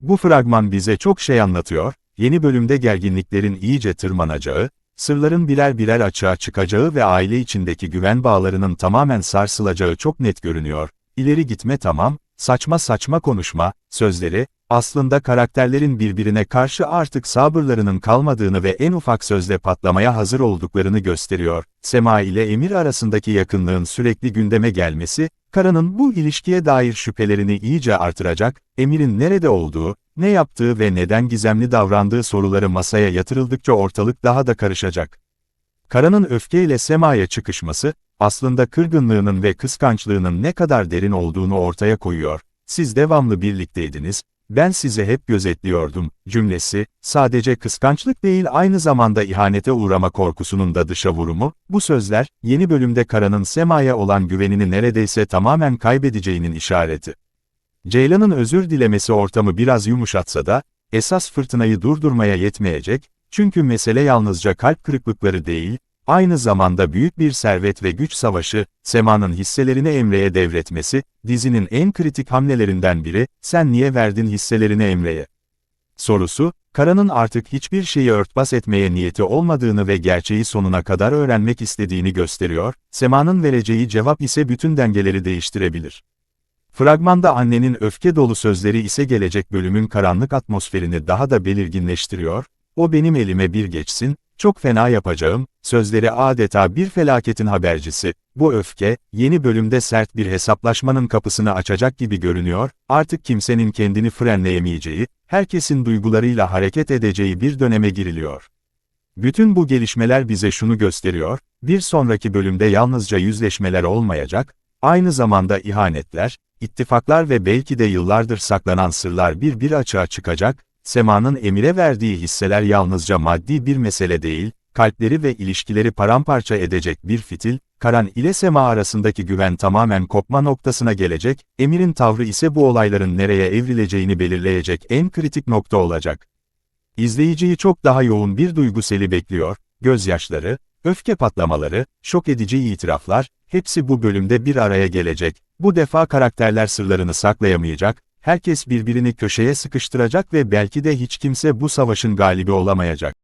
Bu fragman bize çok şey anlatıyor, yeni bölümde gerginliklerin iyice tırmanacağı, sırların birer birer açığa çıkacağı ve aile içindeki güven bağlarının tamamen sarsılacağı çok net görünüyor. İleri gitme tamam, saçma saçma konuşma, sözleri, aslında karakterlerin birbirine karşı artık sabırlarının kalmadığını ve en ufak sözle patlamaya hazır olduklarını gösteriyor. Sema ile Emir arasındaki yakınlığın sürekli gündeme gelmesi, Kara'nın bu ilişkiye dair şüphelerini iyice artıracak, Emir'in nerede olduğu, ne yaptığı ve neden gizemli davrandığı soruları masaya yatırıldıkça ortalık daha da karışacak. Kara'nın öfkeyle Sema'ya çıkışması, aslında kırgınlığının ve kıskançlığının ne kadar derin olduğunu ortaya koyuyor. Siz devamlı birlikteydiniz, ben sizi hep gözetliyordum, cümlesi, sadece kıskançlık değil aynı zamanda ihanete uğrama korkusunun da dışa vurumu, bu sözler, yeni bölümde Kara'nın Sema'ya olan güvenini neredeyse tamamen kaybedeceğinin işareti. Ceylan'ın özür dilemesi ortamı biraz yumuşatsa da, esas fırtınayı durdurmaya yetmeyecek, çünkü mesele yalnızca kalp kırıklıkları değil, aynı zamanda büyük bir servet ve güç savaşı, Sema'nın hisselerini Emre'ye devretmesi, dizinin en kritik hamlelerinden biri, sen niye verdin hisselerini Emre'ye? Sorusu, Kara'nın artık hiçbir şeyi örtbas etmeye niyeti olmadığını ve gerçeği sonuna kadar öğrenmek istediğini gösteriyor, Sema'nın vereceği cevap ise bütün dengeleri değiştirebilir. Fragmanda annenin öfke dolu sözleri ise gelecek bölümün karanlık atmosferini daha da belirginleştiriyor, o benim elime bir geçsin, çok fena yapacağım, sözleri adeta bir felaketin habercisi. Bu öfke, yeni bölümde sert bir hesaplaşmanın kapısını açacak gibi görünüyor, artık kimsenin kendini frenleyemeyeceği, herkesin duygularıyla hareket edeceği bir döneme giriliyor. Bütün bu gelişmeler bize şunu gösteriyor, bir sonraki bölümde yalnızca yüzleşmeler olmayacak, aynı zamanda ihanetler, ittifaklar ve belki de yıllardır saklanan sırlar bir bir açığa çıkacak, Sema'nın Emir'e verdiği hisseler yalnızca maddi bir mesele değil, kalpleri ve ilişkileri paramparça edecek bir fitil, Karan ile Sema arasındaki güven tamamen kopma noktasına gelecek, Emir'in tavrı ise bu olayların nereye evrileceğini belirleyecek en kritik nokta olacak. İzleyiciyi çok daha yoğun bir duyguseli bekliyor, gözyaşları, öfke patlamaları, şok edici itiraflar, hepsi bu bölümde bir araya gelecek. Bu defa karakterler sırlarını saklayamayacak, herkes birbirini köşeye sıkıştıracak ve belki de hiç kimse bu savaşın galibi olamayacak.